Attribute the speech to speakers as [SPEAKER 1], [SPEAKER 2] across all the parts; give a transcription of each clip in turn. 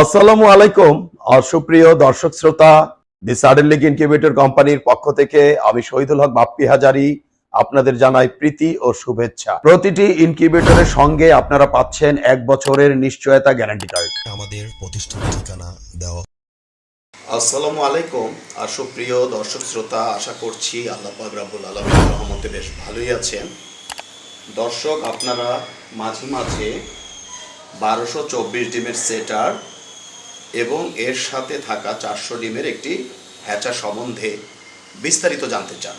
[SPEAKER 1] আসসালামু আলাইকুম আর সুপ্রিয় দর্শক শ্রোতা দি সাডেন লিগ ইনকিউবেটর কোম্পানির পক্ষ থেকে আমি শহীদুল হক বাপ্পি হাজারি আপনাদের জানাই প্রীতি ও শুভেচ্ছা। প্রতিটি ইনকিউবেটরের সঙ্গে আপনারা পাচ্ছেন এক বছরের নিশ্চয়তা গ্যারান্টি কার্ড
[SPEAKER 2] আমাদের প্রতিষ্ঠান ঠিকানা দেওয়া।
[SPEAKER 3] আসসালামু আলাইকুম আর সুপ্রিয় দর্শক শ্রোতা আশা করছি আল্লাহ পাক রাব্বুল আলামিনের রহমতে বেশ ভালোই আছেন। দর্শক আপনারা মাঝে মাঝে বারোশো চব্বিশ ডিমের সেটার এবং এর সাথে থাকা চারশো ডিমের একটি হ্যাচা সম্বন্ধে বিস্তারিত জানতে চান।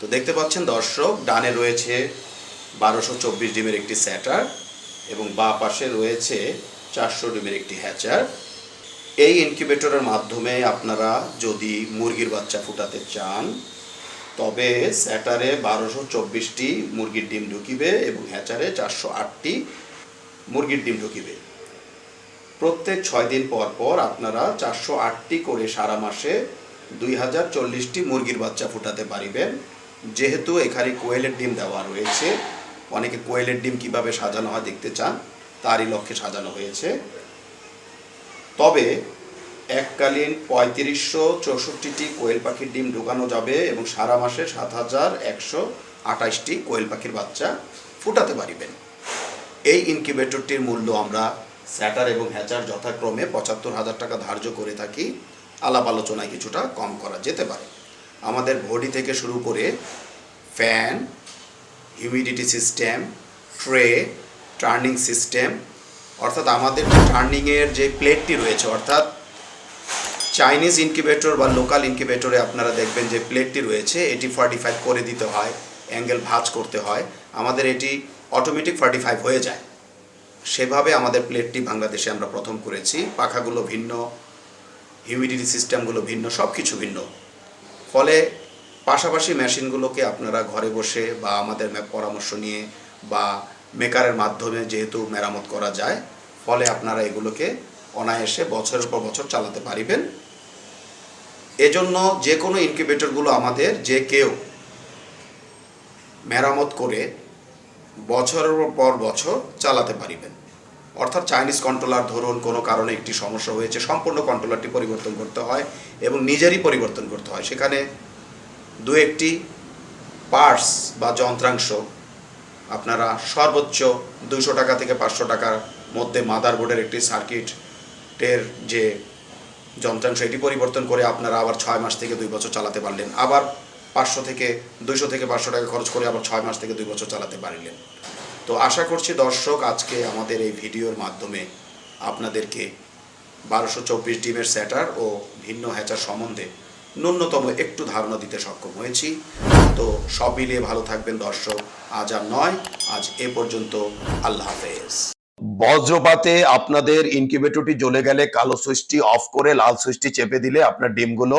[SPEAKER 3] তো দেখতে পাচ্ছেন দর্শক, ডানে রয়েছে বারোশো চব্বিশ ডিমের একটি স্যাটার এবং বা পাশে রয়েছে চারশো ডিমের একটি হ্যাচার এই ইনকিউবেটরের মাধ্যমে আপনারা যদি মুরগির বাচ্চা ফুটাতে চান, তবে স্যাটারে বারোশো চব্বিশটি মুরগির ডিম ঢুকিবে এবং হ্যাচারে চারশো আটটি মুরগির ডিম ঢুকিবে। প্রত্যেক ছয় দিন পর পর আপনারা চারশো আটটি করে সারা মাসে দুই হাজার চল্লিশটি মুরগির বাচ্চা ফুটাতে পারিবেন। যেহেতু এখানে কোয়েলের ডিম দেওয়া রয়েছে, অনেকে কোয়েলের ডিম কীভাবে সাজানো হয় দেখতে চান, তারই লক্ষ্যে সাজানো হয়েছে। তবে এককালীন পঁয়ত্রিশশো চৌষট্টিটি কোয়েল পাখির ডিম ঢোকানো যাবে এবং সারা মাসে সাত হাজার একশো আঠাশটি কোয়েল পাখির বাচ্চা ফুটাতে পারিবেন। এই ইনকিউবেটরটির মূল্য আমরা স্যাটার এবং হ্যাচার যথাক্রমে পঁচাত্তর হাজার টাকা ধার্য করে থাকি। আলাপ আলোচনায় কিছুটা কম করা যেতে পারে। আমাদের বডি থেকে শুরু করে fan, humidity system, tray, turning system, অর্থাৎ আমাদের টার্নিংয়ের যে প্লেটটি রয়েছে, অর্থাৎ চাইনিজ ইনকিউবেটর বা লোকাল ইনকিউবেটরে আপনারা দেখবেন যে প্লেটটি রয়েছে, এটি ফর্টি ফাইভ করে দিতে হয়, অ্যাঙ্গেল ভাঁজ করতে হয়। আমাদের এটি অটোমেটিক ফর্টি ফাইভ হয়ে যায়। সেভাবে আমাদের প্লেটটি বাংলাদেশে আমরা প্রথম করেছি। পাখাগুলো ভিন্ন হিউমিডিটি সিস্টেমগুলো ভিন্ন সব কিছু ভিন্ন। ফলে পাশাপাশি মেশিনগুলোকে আপনারা ঘরে বসে বা আমাদের পরামর্শ নিয়ে বা মেকারের মাধ্যমে যেহেতু মেরামত করা যায়, ফলে আপনারা এগুলোকে অনায়াসে বছরের পর বছর চালাতে পারিবেন। এজন্য যে কোনো ইনকিউবেটরগুলো আমাদের, যে কেউ মেরামত করে বছরের পর বছর চালাতে পারিবেন। অর্থাৎ চাইনিজ কন্ট্রোলার ধরুন, কোনো কারণে একটি সমস্যা হয়েছে, সম্পূর্ণ কন্ট্রোলারটি পরিবর্তন করতে হয় এবং নিজেরই পরিবর্তন করতে হয়। সেখানে দু একটি পার্টস বা যন্ত্রাংশ আপনারা সর্বোচ্চ দুশো টাকা থেকে পাঁচশো টাকার মধ্যে মাদারবোর্ডের একটি সার্কিটের যে যন্ত্রাংশ, এটি পরিবর্তন করে আপনারা আবার ছয় মাস থেকে দুই বছর চালাতে পারলেন। আবার পাঁচশো থেকে দুইশো থেকে পাঁচশো টাকা খরচ করে আবার ছয় মাস থেকে দুই বছর চালাতে পারিলেন। তো আশা করছি দর্শক, আজকে আমাদের এই ভিডিওর মাধ্যমে আপনাদেরকে বারোশো চব্বিশ ডিমের স্যাটার ও ভিন্ন হ্যাচার সম্বন্ধে ন্যূনতম একটু ধারণা দিতে সক্ষম হয়েছি। তো সব মিলিয়ে ভালো থাকবেন দর্শক, আজ আর নয়, আজ এ পর্যন্ত আল্লাহ হাফেজ।
[SPEAKER 1] বজ্রপাতে আপনাদের ইনকিউবেটরটি জ্বলে গেলে কালো সুইচটি অফ করে লাল সুইচটি চেপে দিলে আপনার ডিমগুলো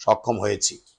[SPEAKER 1] সক্ষম হয়েছি।